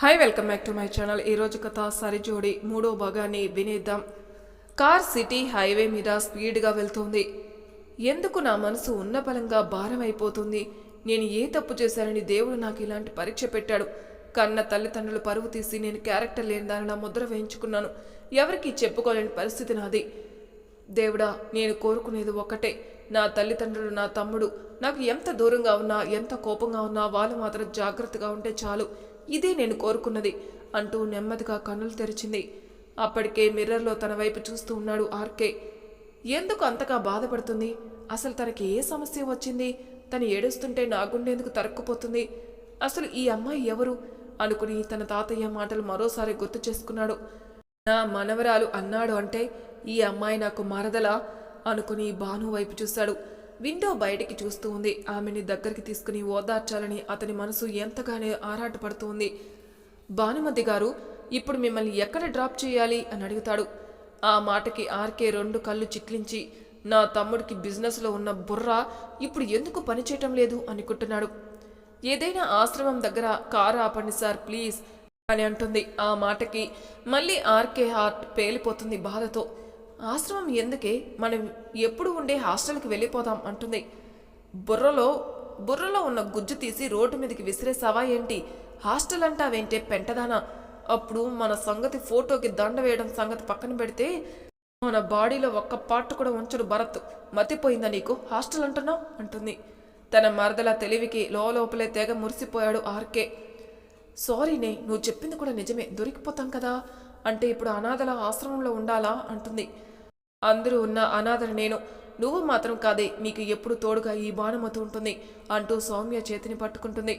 Hi welcome back to my channel ఈరోజు కథ సరిజోడి మూడో భాగాన్ని వినేద్దాం. కార్ సిటీ హైవే మీద స్పీడ్గా వెళ్తోంది. ఎందుకు నా మనసు ఉన్న బలంగా భారం అయిపోతుంది నేను ఏ తప్పు చేశానని దేవుడు నాకు ఇలాంటి పరీక్ష పెట్టాడు. కన్న తల్లిదండ్రులు పరువు తీసి నేను క్యారెక్టర్ లేని నా ముద్ర వేయించుకున్నాను. ఎవరికీ చెప్పుకోలేని పరిస్థితి నాది. దేవుడా నేను కోరుకునేది ఒక్కటే. నా తల్లిదండ్రులు నా తమ్ముడు నాకు ఎంత దూరంగా ఉన్నా ఎంత కోపంగా ఉన్నా వాళ్ళు మాత్రం జాగ్రత్తగా ఉంటే చాలు. ఇదే నేను కోరుకున్నది అంటూ నెమ్మదిగా కన్నులు తెరిచింది. అప్పటికే మిర్రర్లో తన వైపు చూస్తూ ఉన్నాడు ఆర్కే. ఎందుకు అంతగా బాధపడుతుంది? అసలు తనకి ఏ సమస్య వచ్చింది? తను ఏడుస్తుంటే నాగుండేందుకు తరుక్కుపోతుంది? అసలు ఈ అమ్మాయి ఎవరు? అనుకుని తన తాతయ్య మాటలు మరోసారి గుర్తు చేసుకున్నాడు. నా మనవరాలు అన్నాడు అంటే ఈ అమ్మాయి నాకు మరదలా? అనుకుని భాను వైపు చూశాడు. విండో బయటికి చూస్తూ ఉంది. ఆమెని దగ్గరికి తీసుకుని ఓదార్చాలని అతని మనసు ఎంతగానో ఆరాటపడుతూ ఉంది భానుమతి గారు ఇప్పుడు మిమ్మల్ని ఎక్కడ డ్రాప్ చేయాలి అని అడుగుతాడు. ఆ మాటకి ఆర్కే రెండు కళ్ళు చిట్లించి నా తమ్ముడికి బిజినెస్లో ఉన్న బుర్ర ఇప్పుడు ఎందుకు పనిచేయటం లేదు అనుకుంటున్నాడు. ఏదైనా ఆశ్రమం దగ్గర కారు ఆపండి సార్ ప్లీజ్ అని అంటుంది. ఆ మాటకి మళ్ళీ ఆర్కే హార్ట్ పేలిపోతుంది బాధతో. ఆశ్రమం ఎందుకే? మనం ఎప్పుడు ఉండే హాస్టల్కి వెళ్ళిపోదాం అంటుంది. బుర్రలో బుర్రలో ఉన్న గుజ్జు తీసి రోడ్డు మీదకి విసిరేసావా ఏంటి? హాస్టల్ అంటావేంటే పెంటదానా? అప్పుడు మన సంగతి ఫోటోకి దండ వేయడం సంగతి పక్కన పెడితే మన బాడీలో ఒక్క పార్ట్ కూడా ఉంచడు భరత్. మతిపోయిందా నీకు? హాస్టల్ అంటున్నావు? అంటుంది. తన మరదల తెలివికి లోపలే తెగ మురిసిపోయాడు ఆర్కే. సారీనే నువ్వు చెప్పింది కూడా నిజమే. దొరికిపోతాం కదా? అంటే ఇప్పుడు అనాథల ఆశ్రమంలో ఉండాలా? అంటుంది. అందరూ ఉన్న అనాథలు నేను నువ్వు మాత్రం కాదే మీకు ఎప్పుడు తోడుగా ఈ బాణమతి ఉంటుంది అంటూ సౌమ్య చేతిని పట్టుకుంటుంది.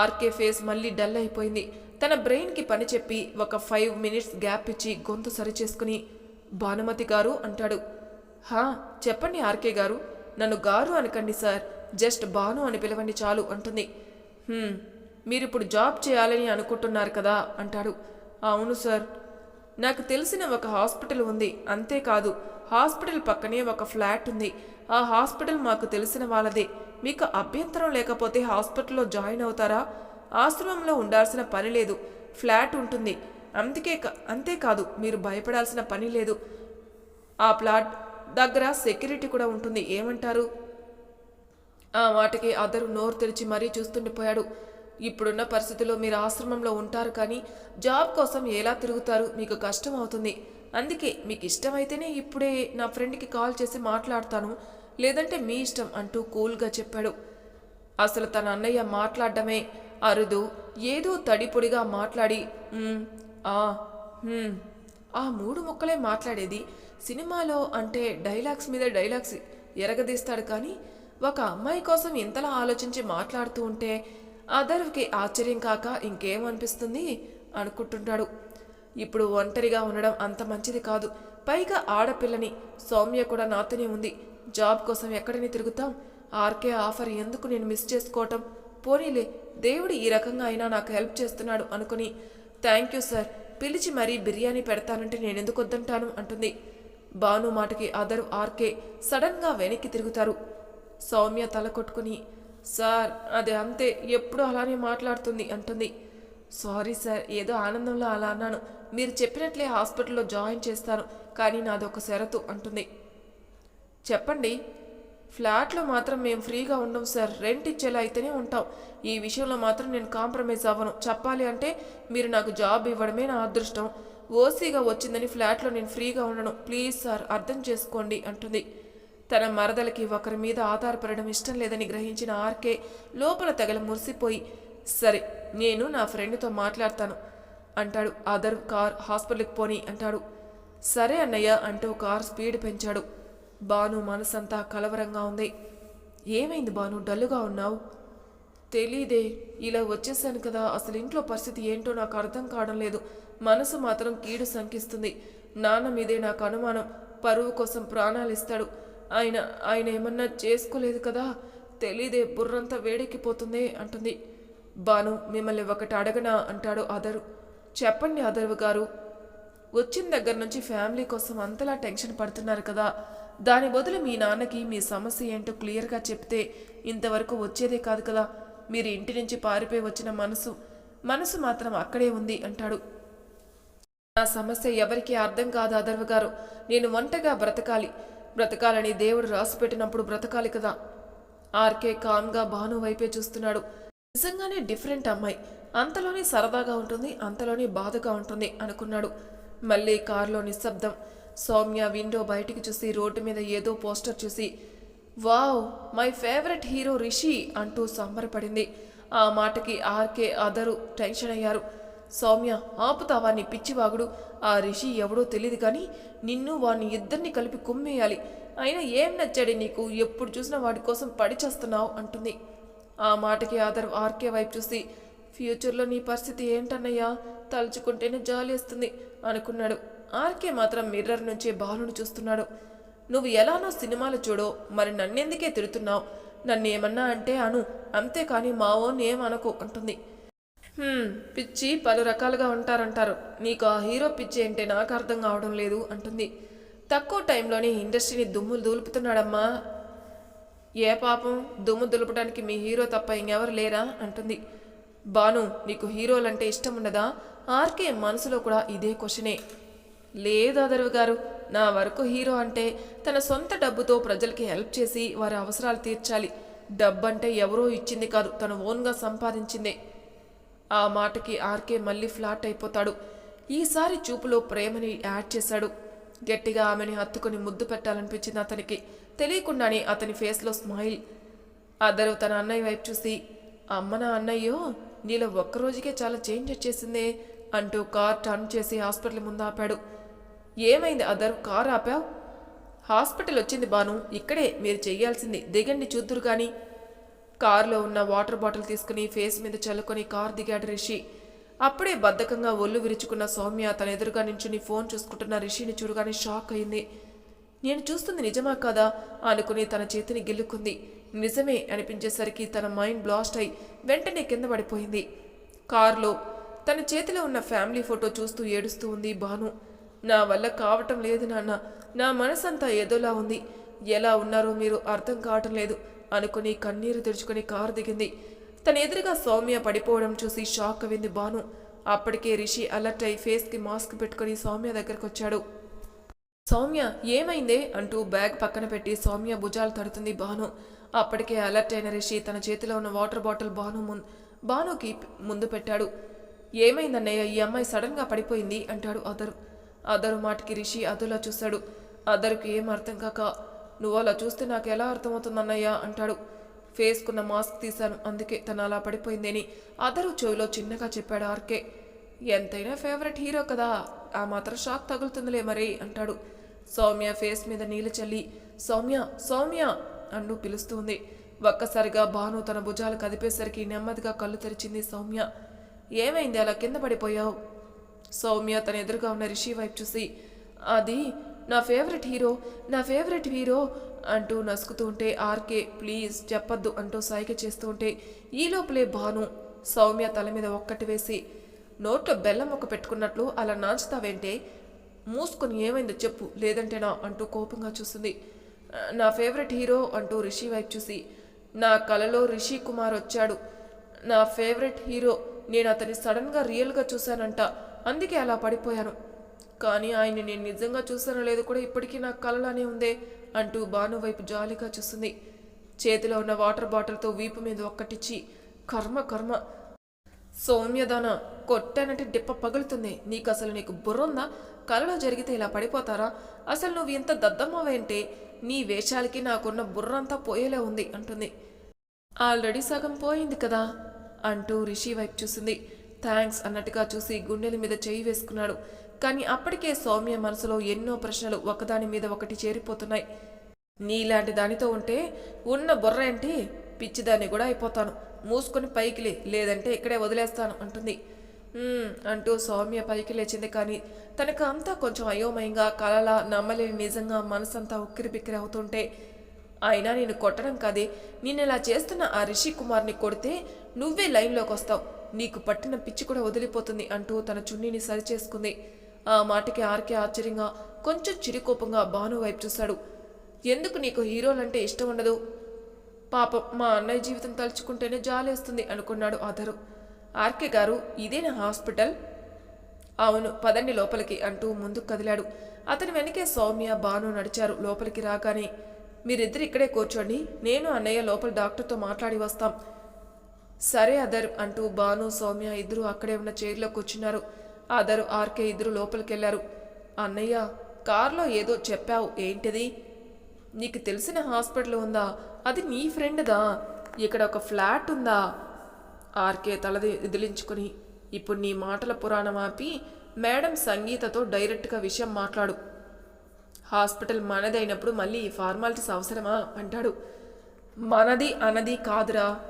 ఆర్కే ఫేస్ మళ్ళీ డల్ అయిపోయింది. తన బ్రెయిన్కి పని చెప్పి ఒక ఫైవ్ మినిట్స్ గ్యాప్ ఇచ్చి గొంతు సరిచేసుకుని భానుమతి గారు అంటాడు. హా చెప్పండి ఆర్కే గారు నన్ను గారు అనకండి సార్ జస్ట్ బాను అని పిలవండి చాలు అంటుంది. మీరిప్పుడు జాబ్ చేయాలని అనుకుంటున్నారు కదా అంటాడు. అవును సార్ నాకు తెలిసిన ఒక హాస్పిటల్ ఉంది అంతేకాదు హాస్పిటల్ పక్కనే ఒక ఫ్లాట్ ఉంది. ఆ హాస్పిటల్ మాకు తెలిసిన వాళ్ళదే. మీకు అభ్యంతరం లేకపోతే హాస్పిటల్లో జాయిన్ అవుతారా? ఆశ్రమంలో ఉండాల్సిన పని లేదు ఫ్లాట్ ఉంటుంది. అందుకే కా- అంతేకాదు మీరు భయపడాల్సిన పని లేదు. ఆ ప్లాట్ దగ్గర సెక్యూరిటీ కూడా ఉంటుంది ఏమంటారు? ఆ మాటకి అదరు నోరు తెరిచి మరీ చూస్తుండిపోయాడు. ఇప్పుడున్న పరిస్థితిలో మీరు ఆశ్రమంలో ఉంటారు కానీ జాబ్ కోసం ఎలా తిరుగుతారు? మీకు కష్టం అవుతుంది. అందుకే మీకు ఇష్టమైతేనే ఇప్పుడే నా ఫ్రెండ్కి కాల్ చేసి మాట్లాడతాను. లేదంటే మీ ఇష్టం అంటూ కూల్గా చెప్పాడు. అసలు తన అన్నయ్య మాట్లాడడమే అరుదు. ఏదో తడిపొడిగా మాట్లాడి ఆ ఆ మూడు ముక్కలే మాట్లాడేది. సినిమాలో అంటే డైలాగ్స్ మీద డైలాగ్స్ ఎరగదీస్తాడు కానీ ఒక అమ్మాయి కోసం ఇంతలా ఆలోచించి మాట్లాడుతూ ఉంటే అదర్కి ఆశ్చర్యం కాక ఇంకేమనిపిస్తుంది అనుకుంటుంటాడు. ఇప్పుడు ఒంటరిగా ఉండడం అంత మంచిది కాదు. పైగా ఆడపిల్లని సౌమ్య కూడా నాతోనే ఉంది. జాబ్ కోసం ఎక్కడని తిరుగుతాం. ఆర్కే ఆఫర్ ఎందుకు నేను మిస్ చేసుకోవటం? పోనీలే దేవుడు ఈ రకంగా అయినా నాకు హెల్ప్ చేస్తున్నాడు అనుకుని థ్యాంక్ యూ సార్ పిలిచి మరీ బిర్యానీ పెడతానంటే నేను ఎందుకు వద్దంటాను? అంటుంది. భాను మాటకి అదరు ఆర్కే సడన్గా వెనక్కి తిరుగుతారు. సౌమ్య తల కొట్టుకుని సార్ అది అంతే. ఎప్పుడు అలానే మాట్లాడుతుంది అంటుంది. సారీ సార్ ఏదో ఆనందంలో అలా అన్నాను. మీరు చెప్పినట్లే హాస్పిటల్లో జాయిన్ చేస్తాను కానీ నాదొక షరతు అంటుంది. చెప్పండి. ఫ్లాట్లో మాత్రం మేము ఫ్రీగా ఉండం సార్. రెంట్ ఇచ్చేలా అయితేనే ఉంటాం. ఈ విషయంలో మాత్రం నేను కాంప్రమైజ్ అవ్వను. చెప్పాలి అంటే మీరు నాకు జాబ్ ఇవ్వడమే నా అదృష్టం. ఓసీగా వచ్చిందని ఫ్లాట్లో నేను ఫ్రీగా ఉండను. ప్లీజ్ సార్ అర్థం చేసుకోండి అంటుంది. తన మరదలకి ఒకరి మీద ఆధారపడడం ఇష్టం లేదని గ్రహించిన ఆర్కే లోపల తెగల మురిసిపోయి సరే నేను నా ఫ్రెండ్తో మాట్లాడతాను అంటాడు. అదర్ కార్ హాస్పిటల్కి పోని అంటాడు. సరే అన్నయ్య అంటూ కార్ స్పీడ్ పెంచాడు. బాను మనసంతా కలవరంగా ఉంది. ఏమైంది బాను డల్లుగా ఉన్నావు? తెలీదే ఇలా వచ్చేసాను కదా అసలు ఇంట్లో పరిస్థితి ఏంటో నాకు అర్థం కావడం లేదు. మనసు మాత్రం కీడు శంకిస్తుంది. నాన్న మీదే నాకు అనుమానం పరువు కోసం ప్రాణాలు ఇస్తాడు. ఆయన ఆయన ఏమన్నా చేసుకోలేదు కదా? తెలీదే బుర్రంతా వేడెక్కిపోతుంది అంటుంది. బాను మిమ్మల్ని ఒకటి అడగనా? అంటాడు అదరు చెప్పండి అదరు గారు. వచ్చిన దగ్గర నుంచి ఫ్యామిలీ కోసం అంతలా టెన్షన్ పడుతున్నారు కదా? దాని బదులు మీ నాన్నకి మీ సమస్య ఏంటో క్లియర్గా చెప్తే ఇంతవరకు వచ్చేదే కాదు కదా? మీరు ఇంటి నుంచి పారిపోయి వచ్చిన మనసు మనసు మాత్రం అక్కడే ఉంది అంటాడు. నా సమస్య ఎవరికీ అర్థం కాదు అదర్వ గారు. నేను ఒంటగా బ్రతకాలి. బ్రతకాలని దేవుడు రాసిపెట్టినప్పుడు బ్రతకాలి కదా. ఆర్కే కామ్గా భాను వైపే చూస్తున్నాడు. నిజంగానే డిఫరెంట్ అమ్మాయి. అంతలోనే సరదాగా ఉంటుంది అంతలోనే బాధగా ఉంటుంది అనుకున్నాడు. మళ్ళీ కారులో నిశ్శబ్దం. సౌమ్య విండో బయటికి చూసి రోడ్డు మీద ఏదో పోస్టర్ చూసి wow my favourite hero Rishi అంటూ సంబరపడింది. ఆ మాటకి ఆర్కే అదరు టెన్షన్ అయ్యారు. సౌమ్య ఆపుతావా నీ పిచ్చివాగుడు. ఆ రిషి ఎవడో తెలియదు కానీ నిన్ను వాడిని ఇద్దరిని కలిపి కుమ్మేయాలి. అయినా ఏం నచ్చాడే నీకు? ఎప్పుడు చూసినా వాడి కోసం పడిచేస్తున్నావు అంటుంది. ఆ మాటకి ఆదర్ ఆర్కే వైపు చూసి ఫ్యూచర్లో నీ పరిస్థితి ఏంటన్నయ్యా? తలుచుకుంటేనే జాలేస్తుంది అనుకున్నాడు. ఆర్కే మాత్రం మిర్రర్ నుంచే బాలును చూస్తున్నాడు. నువ్వు ఎలానో సినిమాలు చూడో మరి నన్నెందుకే తిడుతున్నావు? నన్నేమన్నా అంటే అను అంతేకాని మావో ఏమనకు అంటుంది. పిచ్చి పలు రకాలుగా ఉంటారంటారు. నీకు ఆ హీరో పిచ్చి ఏంటే నాకు అర్థం కావడం లేదు అంటుంది. తక్కువ టైంలోనే ఇండస్ట్రీని దుమ్ములు దూలుపుతున్నాడమ్మా. ఏ పాపం దుమ్ము దులపడానికి మీ హీరో తప్ప ఇంకెవరు లేరా? అంటుంది. బాను నీకు హీరోలంటే ఇష్టం ఉండదా ఆర్కే మనసులో కూడా ఇదే క్వశ్చనే. లేదు అదరువు గారు నా వరకు హీరో అంటే తన సొంత డబ్బుతో ప్రజలకి హెల్ప్ చేసి వారి అవసరాలు తీర్చాలి. డబ్బు అంటే ఎవరో ఇచ్చింది కాదు తను ఓన్గా సంపాదించిందే. ఆ మాటకి ఆర్కే మళ్ళీ ఫ్లాట్ అయిపోతాడు. ఈసారి చూపులో ప్రేమని యాడ్ చేశాడు. గట్టిగా ఆమెని హత్తుకుని ముద్దు పెట్టాలనిపించింది అతనికి. తెలియకుండానే అతని ఫేస్లో స్మైల్. అద్దరు తన అన్నయ్య వైపు చూసి అమ్మ నా అన్నయ్యో నీలో ఒక్కరోజుకే చాలా చేంజ్ వచ్చేసిందే అంటూ కార్ టర్న్ చేసి హాస్పిటల్ ముందు ఆపాడు. ఏమైంది అదర్ కార్ ఆపావు? హాస్పిటల్ వచ్చింది బాను ఇక్కడే మీరు చెయ్యాల్సింది దిగండి చూద్దురు కానీ కారులో ఉన్న వాటర్ బాటిల్ తీసుకుని ఫేస్ మీద చల్లుకొని కార్ దిగాడు రిషి. అప్పుడే బద్ధకంగా ఒళ్ళు విరుచుకున్న సౌమ్య తన ఎదురుగా నించుని ఫోన్ చూసుకుంటున్న రిషిని చూడగానే షాక్ అయింది. నేను చూస్తుంది నిజమా కాదా? అనుకుని తన చేతిని గిల్లుకుంది. నిజమే అనిపించేసరికి తన మైండ్ బ్లాస్ట్ అయి వెంటనే కింద పడిపోయింది. కారులో తన చేతిలో ఉన్న ఫ్యామిలీ ఫోటో చూస్తూ ఏడుస్తూ ఉంది భాను. నా వల్ల కావటం లేదు నాన్న. నా మనసంతా ఏదోలా ఉంది. ఎలా ఉన్నారో మీరు అర్థం కావటం లేదు. అనుకుని కన్నీరు తెరుచుకుని కారు దిగింది. తన ఎదురుగా సౌమ్య పడిపోవడం చూసి షాక్ అయింది బాను అప్పటికే రిషి అలర్ట్ అయి ఫేస్కి మాస్క్ పెట్టుకుని సౌమ్య దగ్గరకు వచ్చాడు. సౌమ్య ఏమైందే? అంటూ బ్యాగ్ పక్కన పెట్టి సౌమ్య భుజాలు తడుతుంది బాను అప్పటికే అలర్ట్ అయిన రిషి తన చేతిలో ఉన్న వాటర్ బాటిల్ బాను ముందు బానుకి ముందు పెట్టాడు. ఏమైందన్నయ్య ఈ అమ్మాయి సడన్గా పడిపోయింది? అంటాడు అదరు. అదరు మాటకి రిషి అదులా చూశాడు. అదరుకు ఏం అర్థం కాక నువ్వు అలా చూస్తే నాకు ఎలా అర్థమవుతుందన్నయ్యా అంటాడు. ఫేస్కున్న మాస్క్ తీశాను. అందుకే తను అలా పడిపోయిందని? అదరు చెవిలో చిన్నగా చెప్పాడు ఆర్కే. ఎంతైనా ఫేవరెట్ హీరో కదా. ఆ మాత్రం షాక్ తగులుతుందిలే మరి అంటాడు. సౌమ్య ఫేస్ మీద నీళ్ళు చల్లి సౌమ్య సౌమ్య అంటూ పిలుస్తుంది ఒక్కసారిగా భాను తన భుజాలు కదిపేసరికి నెమ్మదిగా కళ్ళు తెరిచింది సౌమ్య. ఏమైంది? అలా కింద పడిపోయావు? సౌమ్య తన ఎదురుగా ఉన్న రిషి వైపు చూసి అది నా ఫేవరెట్ హీరో నా ఫేవరెట్ హీరో అంటూ నసుకుతూ ఉంటే ఆర్కే ప్లీజ్ చెప్పొద్దు అంటూ సైగ చేస్తూ ఉంటే ఈ లోపలే భాను సౌమ్య తల మీద ఒక్కటి వేసి నోట్లో బెల్లం ఒక పెట్టుకున్నట్లు అలా నాచుతావేంటే మూసుకొని ఏమైందో చెప్పు లేదంటేనా అంటూ కోపంగా చూస్తుంది. నా ఫేవరెట్ హీరో అంటూ రిషి వైపు చూసి నా కలలో రిషి కుమార్ వచ్చాడు. నా ఫేవరెట్ హీరో నేను అతని సడన్గా రియల్గా చూశానంట అందుకే అలా పడిపోయాను. కానీ ఆయన్ని నేను నిజంగా చూసానో లేదు కూడా ఇప్పటికీ నాకు కలలానే ఉందే అంటూ భాను వైపు జాలిగా చూస్తుంది. చేతిలో ఉన్న వాటర్ బాటిల్తో వీపు మీద ఒక్కటిచ్చి కర్మ కర్మ. సౌమ్యదాన కొట్టానంటే డిప్ప పగులుతుంది. నీకు అసలు నీకు బుర్ర ఉందా కలలో జరిగితే ఇలా పడిపోతారా? అసలు నువ్వు ఇంత దద్దమ్మవేంటే? నీ వేషాలకి నాకున్న బుర్ర అంతా పోయేలా ఉంది అంటుంది. ఆల్రెడీ సగం పోయింది కదా? అంటూ రిషి వైపు చూసింది థ్యాంక్స్ అన్నట్టుగా చూసి గుండెల మీద చేయి వేసుకున్నాడు. కానీ అప్పటికే సౌమ్య మనసులో ఎన్నో ప్రశ్నలు ఒకదాని మీద ఒకటి చేరిపోతున్నాయి. నీలాంటి దానితో ఉంటే ఉన్న బుర్ర ఏంటి? పిచ్చిదాన్ని కూడా అయిపోతాను. మూసుకొని పైకిలే లేదంటే ఇక్కడే వదిలేస్తాను అంటుంది. అంటూ సౌమ్య పైకి లేచింది కానీ తనకు అంతా కొంచెం అయోమయంగా కలలా నమ్మలేని నిజంగా మనసంతా ఉక్కిరి బిక్కిరి అవుతుంటే అయినా నేను కొట్టడం కాదే. నేను ఇలా చేస్తున్న ఆ రిషి కుమార్ని కొడితే నువ్వే లైన్లోకి వస్తావు నీకు పట్టిన పిచ్చి కూడా వదిలిపోతుంది అంటూ తన చున్నీని సరిచేసుకుంది. ఆ మాటకి ఆర్కే ఆశ్చర్యంగా కొంచెం చిరికోపంగా భాను వైపు చూశాడు. ఎందుకు నీకు హీరోలంటే ఇష్టం ఉండదు? పాపం మా అన్నయ్య జీవితం తలుచుకుంటేనే జాలేస్తుంది అనుకున్నాడు అధరు ఆర్కే గారు ఇదేనా హాస్పిటల్? అవును పదండి లోపలికి అంటూ ముందుకు కదిలాడు. అతని వెనకే సౌమ్య బాను నడిచారు లోపలికి రాగానే మీరిద్దరు ఇక్కడే కూర్చోండి నేను అన్నయ్య లోపల డాక్టర్తో మాట్లాడి వస్తాం. సరే అదర్ అంటూ బాను సౌమ్య ఇద్దరు అక్కడే ఉన్న చైర్లో కూర్చున్నారు. అదర్ ఆర్కే ఇద్దరు లోపలికెళ్ళారు. అన్నయ్య కార్లో ఏదో చెప్పావు ఏంటిది? నీకు తెలిసిన హాస్పిటల్ ఉందా? అది నీ ఫ్రెండ్దా? ఇక్కడ ఒక ఫ్లాట్ ఉందా? ఆర్కే తలది ఎదిలించుకుని ఇప్పుడు నీ మాటల పురాణం ఆపి మేడం సంగీతతో డైరెక్ట్గా విషయం మాట్లాడు. హాస్పిటల్ మనదైనప్పుడు మళ్ళీ ఈ ఫార్మాలిటీస్ అవసరమా? అంటాడు. మనది అనది కాదురా.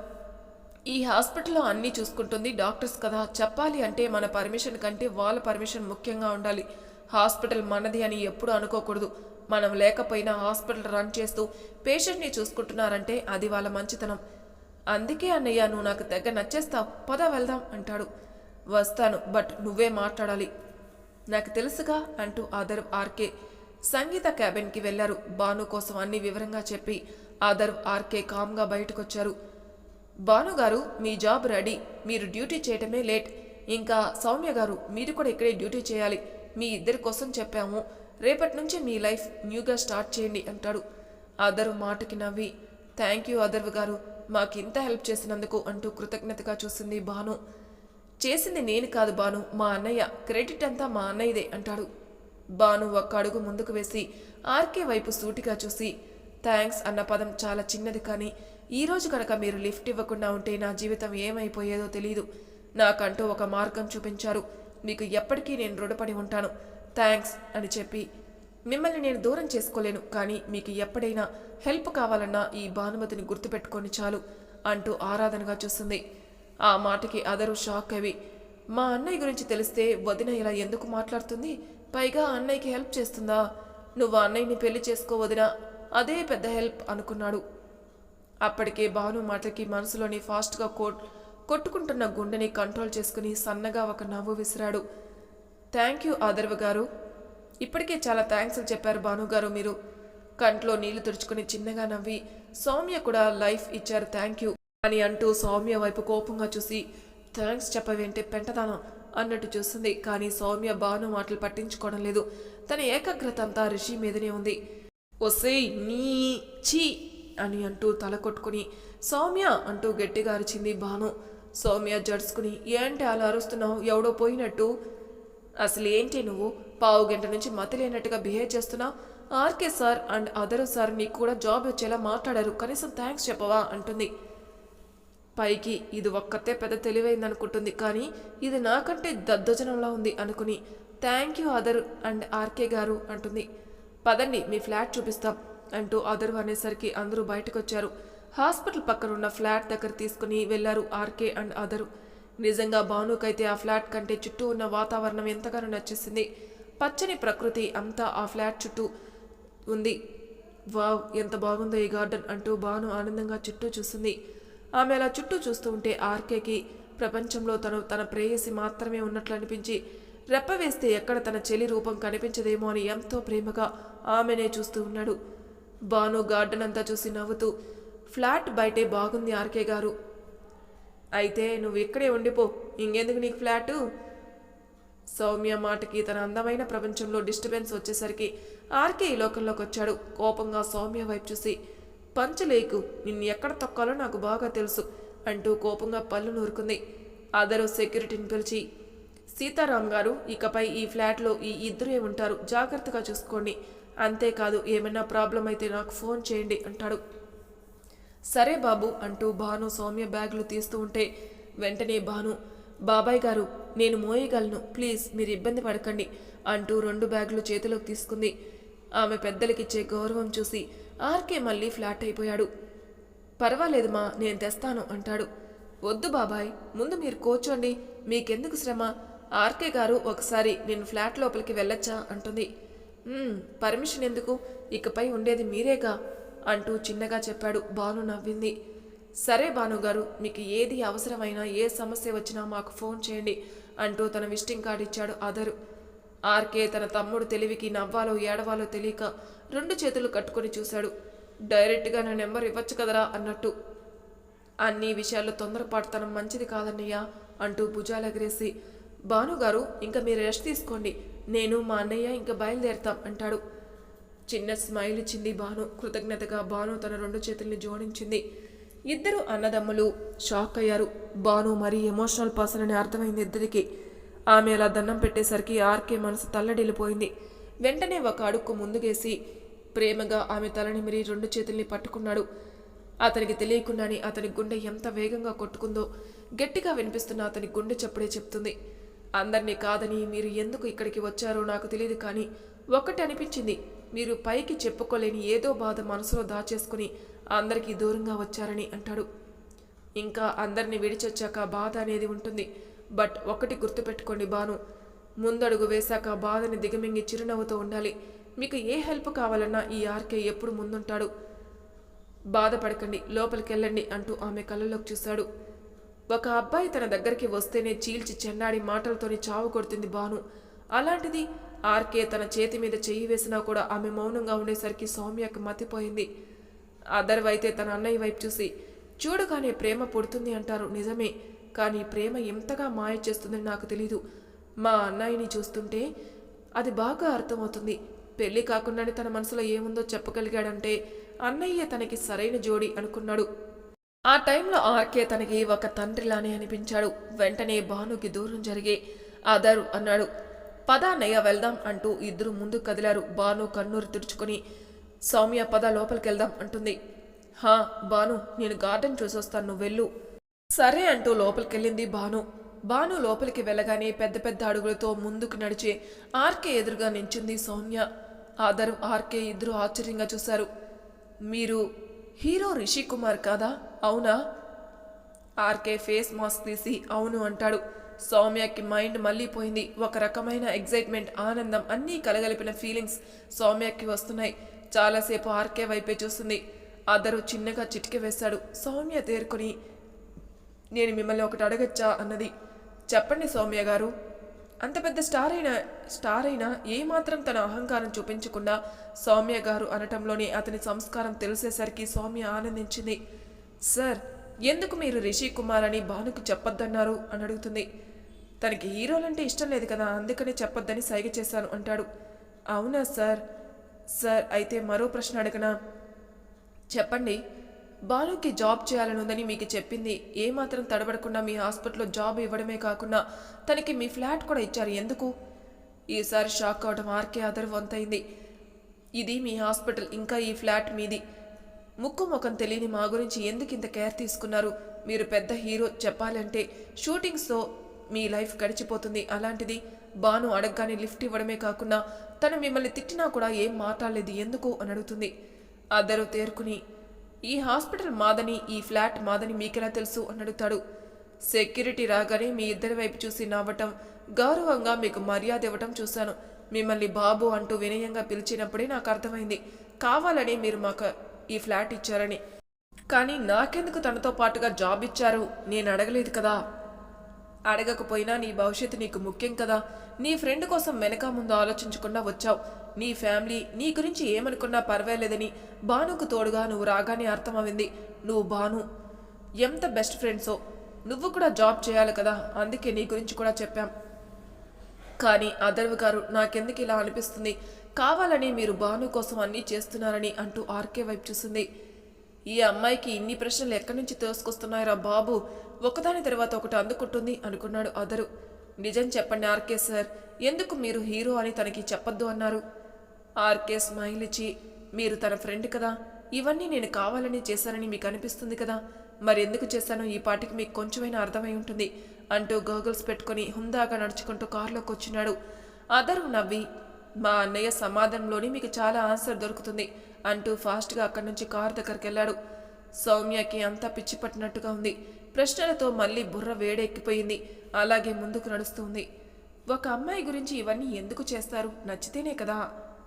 ఈ హాస్పిటల్లో అన్నీ చూసుకుంటుంది. డాక్టర్స్ కదా చెప్పాలి అంటే మన పర్మిషన్ కంటే వాళ్ళ పర్మిషన్ ముఖ్యంగా ఉండాలి. హాస్పిటల్ మనది అని ఎప్పుడు అనుకోకూడదు. మనం లేకపోయినా హాస్పిటల్ రన్ చేస్తూ పేషెంట్ని చూసుకుంటున్నారంటే అది వాళ్ళ మంచితనం. అందుకే అన్నయ్య నువ్వు నాకు తెగ నచ్చేస్తావు. పద వెళ్దాం అంటాడు. వస్తాను బట్ నువ్వే మాట్లాడాలి. నాకు తెలుసుగా అంటూ ఆదర్వ్ ఆర్కే సంగీత క్యాబిన్కి వెళ్ళారు భాను కోసం అన్ని వివరంగా చెప్పి ఆదర్వ్ ఆర్కే కామ్గా బయటకొచ్చారు. భాను గారు మీ జాబ్ రెడీ. మీరు డ్యూటీ చేయటమే లేట్. ఇంకా సౌమ్య గారు మీరు కూడా ఇక్కడే డ్యూటీ చేయాలి. మీ ఇద్దరి కోసం చెప్పాము. రేపటి నుంచి మీ లైఫ్ న్యూగా స్టార్ట్ చేయండి అంటాడు. అదరు మాటకి నవ్వి థ్యాంక్ యూ అదర్వ్ గారు. మాకింత హెల్ప్ చేసినందుకు అంటూ కృతజ్ఞతగా చూసింది భాను. చేసింది నేను కాదు భాను మా అన్నయ్య. క్రెడిట్ అంతా మా అన్నయ్యదే అంటాడు. భాను ఒక్క అడుగు ముందుకు వేసి ఆర్కే వైపు సూటిగా చూసి థ్యాంక్స్ అన్న పదం చాలా చిన్నది కానీ ఈ రోజు కనుక మీరు లిఫ్ట్ ఇవ్వకుండా ఉంటే నా జీవితం ఏమైపోయేదో తెలియదు నాకంటూ ఒక మార్గం చూపించారు. మీకు ఎప్పటికీ నేను రుణపడి ఉంటాను. థ్యాంక్స్ అని చెప్పి మిమ్మల్ని నేను దూరం చేసుకోలేను కానీ మీకు ఎప్పుడైనా హెల్ప్ కావాలన్నా ఈ భానుమతిని గుర్తుపెట్టుకొని చాలు అంటూ ఆరాధనగా చూస్తుంది. ఆ మాటకి అదరు షాక్ అవి. మా అన్నయ్య గురించి తెలిస్తే వదిన ఇలా ఎందుకు మాట్లాడుతుంది? పైగా అన్నయ్యకి హెల్ప్ చేస్తుందా? నువ్వు అన్నయ్యని పెళ్ళి చేసుకో వదినా. అదే పెద్ద హెల్ప్ అనుకున్నాడు. అప్పటికే భాను మాటకి మనసులోని ఫాస్ట్గా కోట్ కొట్టుకుంటున్న గుండెని కంట్రోల్ చేసుకుని సన్నగా ఒక నవ్వు విసిరాడు. థ్యాంక్ యూ ఆదర్వ గారు. ఇప్పటికే చాలా థ్యాంక్స్ చెప్పారు భాను గారు మీరు. కంట్లో నీళ్ళు తుడుచుకుని చిన్నగా నవ్వి సౌమ్య కూడా లైఫ్ ఇచ్చారు థ్యాంక్ యూ అని అంటూ సౌమ్య వైపు కోపంగా చూసి థ్యాంక్స్ చెప్పవేంటే పెంటదానం అన్నట్టు చూస్తుంది. కానీ సౌమ్య భాను మాటలు పట్టించుకోవడం లేదు. తన ఏకాగ్రత అంతా రిషి మీదనే ఉంది. ఒసేయ్ నీ చీ అని అంటూ తల కొట్టుకుని సౌమ్య అంటూ గట్టిగా అరిచింది భాను. సౌమ్య జడుచుకుని ఏంటి అలా అరుస్తున్నావు? ఎవడో పోయినట్టు? అసలు ఏంటి నువ్వు? పావు గంట నుంచి మతిలేనట్టుగా బిహేవ్ చేస్తున్నావు? RK sir and other sir నీకు కూడా జాబ్ వచ్చేలా మాట్లాడారు. కనీసం థ్యాంక్స్ చెప్పవా? అంటుంది. పైకి ఇది ఒక్కతే పెద్ద తెలివైంది అనుకుంటుంది కానీ ఇది నాకంటే దద్దజనంలా ఉంది అనుకుని thank you other and RK గారు అంటుంది. పదండి మీ ఫ్లాట్ చూపిస్తాం అంటూ అదరు అనేసరికి అందరూ బయటకొచ్చారు. హాస్పిటల్ పక్కన ఉన్న ఫ్లాట్ దగ్గర తీసుకుని వెళ్ళారు ఆర్కే అండ్ అదరు నిజంగా భానుకైతే ఆ ఫ్లాట్ కంటే చుట్టూ ఉన్న వాతావరణం ఎంతగానో నచ్చేసింది. పచ్చని ప్రకృతి అంతా ఆ ఫ్లాట్ చుట్టూ ఉంది. వావ్ ఎంత బాగుందో ఈ గార్డెన్ అంటూ భాను ఆనందంగా చుట్టూ చూస్తుంది ఆమె అలా చుట్టూ చూస్తూ ఉంటే ఆర్కేకి ప్రపంచంలో తను తన ప్రేయసి మాత్రమే ఉన్నట్లు అనిపించి రెప్ప వేస్తే ఎక్కడ తన చెలి రూపం కనిపించదేమో అని ఎంతో ప్రేమగా ఆమెనే చూస్తూ ఉన్నాడు. భాను గార్డెన్ అంతా చూసి నవ్వుతూ ఫ్లాట్ బయటే బాగుంది ఆర్కే గారు. అయితే నువ్వు ఇక్కడే ఉండిపో ఇంకెందుకు నీకు ఫ్లాటు? సౌమ్య మాటకి తన అందమైన ప్రపంచంలో డిస్టర్బెన్స్ వచ్చేసరికి ఆర్కే ఈ లోకంలోకి వచ్చాడు. కోపంగా సౌమ్య వైపు చూసి పంచలేకు నిన్ను ఎక్కడ తొక్కాలో నాకు బాగా తెలుసు అంటూ కోపంగా పళ్ళు నూరుకుంది. అదరు సెక్యూరిటీని పిలిచి సీతారాం గారు ఇకపై ఈ ఫ్లాట్లో ఈ ఇద్దరే ఉంటారు. జాగ్రత్తగా చూసుకోండి. అంతేకాదు ఏమైనా ప్రాబ్లం అయితే నాకు ఫోన్ చేయండి అంటాడు. సరే బాబు అంటూ భాను సౌమ్య బ్యాగులు తీస్తూ ఉంటే వెంటనే భాను బాబాయ్ గారు నేను మోయగలను. ప్లీజ్ మీరు ఇబ్బంది పడకండి అంటూ రెండు బ్యాగులు చేతిలోకి తీసుకుంది. ఆమె పెద్దలకిచ్చే గౌరవం చూసి ఆర్కే మళ్ళీ ఫ్లాట్ అయిపోయాడు. పర్వాలేదు మా నేను తెస్తాను అంటాడు. వద్దు బాబాయ్ ముందు మీరు కూర్చోండి. మీకెందుకు శ్రమ? ఆర్కే గారు ఒకసారి నేను ఫ్లాట్ లోపలికి వెళ్ళొచ్చా అంటుంది. పర్మిషన్ ఎందుకు? ఇకపై ఉండేది మీరేగా? అంటూ చిన్నగా చెప్పాడు భాను నవ్వింది. సరే భానుగారు మీకు ఏది అవసరమైనా ఏ సమస్య వచ్చినా మాకు ఫోన్ చేయండి అంటూ తన విజిటింగ్ కార్డు ఇచ్చాడు అదరు ఆర్కే తన తమ్ముడు తెలివికి నవ్వాలో ఏడవాలో తెలియక రెండు చేతులు కట్టుకొని చూశాడు. డైరెక్ట్గా నా నెంబర్ ఇవ్వచ్చు కదరా? అన్నట్టు. అన్ని విషయాల్లో తొందరపాటుతనం మంచిది కాదన్నయ్యా అంటూ భుజాలెగరేసి భానుగారు ఇంకా మీరు రెస్ట్ తీసుకోండి. నేను మా అన్నయ్య ఇంకా బయలుదేరుతాం అంటాడు. చిన్న స్మైల్ ఇచ్చింది భాను. కృతజ్ఞతగా భాను తన రెండు చేతుల్ని జోడించింది. ఇద్దరు అన్నదమ్ములు షాక్ అయ్యారు. భాను మరీ ఎమోషనల్ పర్సన్ అని అర్థమైంది ఇద్దరికి. ఆమె అలా దండం పెట్టేసరికి ఆర్కే మనసు తల్లడిల్లిపోయింది. వెంటనే ఒక అడుక్కు ముందుకేసి ప్రేమగా ఆమె తలని మిరి రెండు చేతుల్ని పట్టుకున్నాడు. అతనికి తెలియకుండానే అతని గుండె ఎంత వేగంగా కొట్టుకుందో గట్టిగా వినిపిస్తున్న అతని గుండె చప్పుడే చెప్తుంది. అందరినీ కాదని మీరు ఎందుకు ఇక్కడికి వచ్చారో నాకు తెలియదు కానీ ఒక్కటి అనిపించింది. మీరు పైకి చెప్పుకోలేని ఏదో బాధ మనసులో దాచేసుకుని అందరికీ దూరంగా వచ్చారని అంటాడు. ఇంకా అందరినీ విడిచొచ్చాక బాధ అనేది ఉంటుంది. బట్ ఒకటి గుర్తుపెట్టుకోండి బాను ముందడుగు వేశాక బాధని దిగమింగి చిరునవ్వుతో ఉండాలి. మీకు ఏ హెల్ప్ కావాలన్నా ఈ ఆర్కే ఎప్పుడు ముందుంటాడు. బాధపడకండి లోపలికెళ్ళండి అంటూ ఆమె కళ్ళలోకి చూశాడు. ఒక అబ్బాయి తన దగ్గరికి వస్తేనే చీల్చి చెన్నాడి మాటలతోని చావు కొడుతుంది బాను అలాంటిది ఆర్కే తన చేతి మీద చెయ్యి వేసినా కూడా ఆమె మౌనంగా ఉండేసరికి సౌమ్యకు మతిపోయింది. అదర్వైతే తన అన్నయ్య వైపు చూసి చూడగానే ప్రేమ పుడుతుంది అంటారు నిజమే. కానీ ప్రేమ ఎంతగా మాయ చేస్తుందని నాకు తెలీదు. మా అన్నయ్యని చూస్తుంటే అది బాగా అర్థమవుతుంది. పెళ్ళి కాకుండానే తన మనసులో ఏముందో చెప్పగలిగాడంటే అన్నయ్య తనకి సరైన జోడి అనుకున్నాడు. ఆ టైంలో ఆర్కే తనకి ఒక తండ్రిలానే అనిపించాడు. వెంటనే భానుకి దూరం జరిగి అదరు అన్నాడు. పద అన్నయ్య వెళ్దాం అంటూ ఇద్దరు ముందు కదిలారు. భాను కన్నూరు తుడుచుకొని సౌమ్య పద లోపలికి వెళ్దాం అంటుంది. హా భాను నేను గార్డెన్ చూసొస్తాను నువ్వు వెళ్ళు. సరే అంటూ లోపలికెళ్ళింది భాను. భాను లోపలికి వెళ్ళగానే పెద్ద పెద్ద అడుగులతో ముందుకు నడిచి ఆర్కే ఎదురుగా నించింది సౌమ్య. ఆదరు ఆర్కే ఇద్దరు ఆశ్చర్యంగా చూశారు. మీరు హీరో రిషి కుమార్ కాదా? అవునా? ఆర్కే ఫేస్ మాస్క్ తీసి అవును అంటాడు. సౌమ్యకి మైండ్ మళ్ళీ పోయింది ఒక రకమైన ఎగ్జైట్మెంట్ ఆనందం అన్నీ కలగలిపిన ఫీలింగ్స్ సౌమ్యకి వస్తున్నాయి. చాలాసేపు ఆర్కే వైపే చూస్తుంది. అదరు చిన్నగా చిటికి వేశాడు. సౌమ్య తేరుకొని నేను మిమ్మల్ని ఒకటి అడగచ్చా? అన్నది. చెప్పండి సౌమ్య గారు. అంత పెద్ద స్టార్ అయినా స్టార్ అయినా ఏమాత్రం తన అహంకారం చూపించకుండా సౌమ్య గారు అనటంలోనే అతని సంస్కారం తెలిసేసరికి సౌమ్య ఆనందించింది. సార్ ఎందుకు మీరు రిషి కుమార్ అని భానుకు చెప్పొద్దన్నారు? అని అడుగుతుంది. తనకి హీరోలంటే ఇష్టం లేదు కదా అందుకనే చెప్పొద్దని సైగ చేశాను అంటాడు. అవునా సార్? సార్ అయితే మరో ప్రశ్న అడగనా? చెప్పండి. బాలుకి జాబ్ చేయాలనుందని మీకు చెప్పింది. ఏమాత్రం తడబడకుండా మీ హాస్పిటల్లో జాబ్ ఇవ్వడమే కాకుండా తనకి మీ ఫ్లాట్ కూడా ఇచ్చారు. ఎందుకు? ఈసారి షాక్ అవడం ఆర్కే అదర్ వంతైంది. ఇది మీ హాస్పిటల్ ఇంకా ఈ ఫ్లాట్ మీది. ముక్కు ముఖం తెలియని మా గురించి ఎందుకు ఇంత కేర్ తీసుకున్నారు? మీరు పెద్ద హీరో చెప్పాలంటే షూటింగ్స్తో మీ లైఫ్ గడిచిపోతుంది. అలాంటిది బాను అడగగానే లిఫ్ట్ ఇవ్వడమే కాకుండా తను మిమ్మల్ని తిట్టినా కూడా ఏం మాట్లాడలేదు. ఎందుకు? అని అడుగుతుంది. అద్దరు తేరుకుని ఈ హాస్పిటల్ మాదని ఈ ఫ్లాట్ మాదని మీకెలా తెలుసు? అని అడుగుతాడు. సెక్యూరిటీ రాగానే మీ ఇద్దరి వైపు చూసి నవ్వటం గౌరవంగా మీకు మర్యాద ఇవ్వటం చూశాను. మిమ్మల్ని బాబు అంటూ వినయంగా పిలిచినప్పుడే నాకు అర్థమైంది. కావాలని మీరు మాకు ఈ ఫ్లాట్ ఇచ్చారని. కానీ నాకెందుకు తనతో పాటుగా జాబ్ ఇచ్చారు? నేను అడగలేదు కదా. అడగకపోయినా నీ భవిష్యత్తు నీకు ముఖ్యం కదా. నీ ఫ్రెండ్ కోసం వెనక ముందు ఆలోచించకుండా వచ్చావు. నీ ఫ్యామిలీ నీ గురించి ఏమనుకున్నా పర్వాలేదని భానుకు తోడుగా నువ్వు రాగానే అర్థమైంది నువ్వు భాను ఎంత బెస్ట్ ఫ్రెండ్సో నువ్వు కూడా జాబ్ చేయాలి కదా అందుకే నీ గురించి కూడా చెప్పాం. కానీ అదర్వ్ గారు నాకెందుకు ఇలా అనిపిస్తుంది? కావాలని మీరు భాను కోసం అన్నీ చేస్తున్నారని అంటూ ఆర్కే వైపు చూసింది. ఈ అమ్మాయికి ఇన్ని ప్రశ్నలు ఎక్కడి నుంచి తోసుకొస్తున్నాయరా బాబు? ఒకదాని తర్వాత ఒకటి అందుకుంటుంది అనుకున్నాడు అదరు. నిజం చెప్పండి ఆర్కే సార్ ఎందుకు మీరు హీరో అని తనకి చెప్పొద్దు అన్నారు? ఆర్కే స్మైల్ ఇచ్చి మీరు తన ఫ్రెండ్ కదా ఇవన్నీ నేను కావాలని చేశానని మీకు అనిపిస్తుంది కదా మరి ఎందుకు చేశానో ఈ పాటికి మీకు కొంచెమైనా అర్థమై ఉంటుంది అంటూ గోగుల్స్ పెట్టుకొని హుందాగా నడుచుకుంటూ కారులోకి వచ్చినాడు. అదరు నవ్వి మా అన్నయ్య సమాధానంలోని మీకు చాలా ఆన్సర్ దొరుకుతుంది అంటూ ఫాస్ట్గా అక్కడి నుంచి కారు దగ్గరికి వెళ్ళాడు. సౌమ్యకి అంతా పిచ్చి పట్టినట్టుగా ఉంది. ప్రశ్నలతో మళ్ళీ బుర్ర వేడెక్కిపోయింది. అలాగే ముందుకు నడుస్తుంది ఒక అమ్మాయి గురించి ఇవన్నీ ఎందుకు చేస్తారు? నచ్చితేనే కదా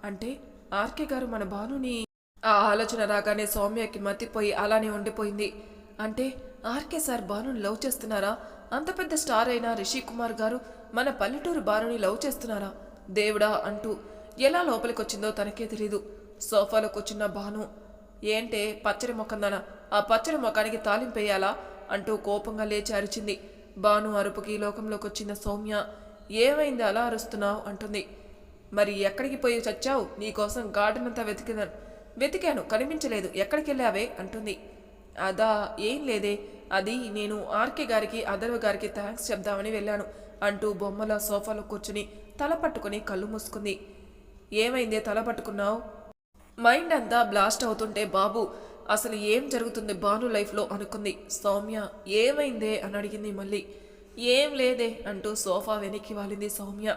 అంటే ఆర్కే గారు మన భానుని ఆ ఆలోచన రాగానే సౌమ్యకి మతిపోయి అలానే ఉండిపోయింది. అంటే ఆర్కే సార్ భానుని లవ్ చేస్తున్నారా? అంత పెద్ద స్టార్ అయిన రిషి కుమార్ గారు మన పల్లెటూరు భానుని లవ్ చేస్తున్నారా? దేవుడా అంటూ ఎలా లోపలికొచ్చిందో తనకే తెలీదు. సోఫాలో కూర్చున్న భాను ఏంటే పచ్చడి ముఖందన ఆ పచ్చడి మొఖానికి తాలింపేయాలా అంటూ కోపంగా లేచి అరిచింది. భాను అరుపుకి లోకంలోకి వచ్చిన సౌమ్య ఏమైంది అలా అరుస్తున్నావు? అంటుంది. మరి ఎక్కడికి పోయి చచ్చావు? నీకోసం గార్డెన్ అంతా వెతికినాను వెతికాను కనిపించలేదు. ఎక్కడికి వెళ్ళావే అంటుంది. అదా ఏం లేదే. అది నేను ఆర్కే గారికి అదర్వ గారికి థ్యాంక్స్ చెప్దామని వెళ్ళాను అంటూ బొమ్మల సోఫాలో కూర్చుని తల పట్టుకుని కళ్ళు మూసుకుంది. ఏమైందే తల పట్టుకున్నావు? మైండ్ అంతా బ్లాస్ట్ అవుతుంటే బాబు అసలు ఏం జరుగుతుంది బాను లైఫ్లో అనుకుంది. సౌమ్య ఏమైందే? అని అడిగింది మళ్ళీ. ఏం లేదే అంటూ సోఫా వెనక్కి వాలింది సౌమ్య.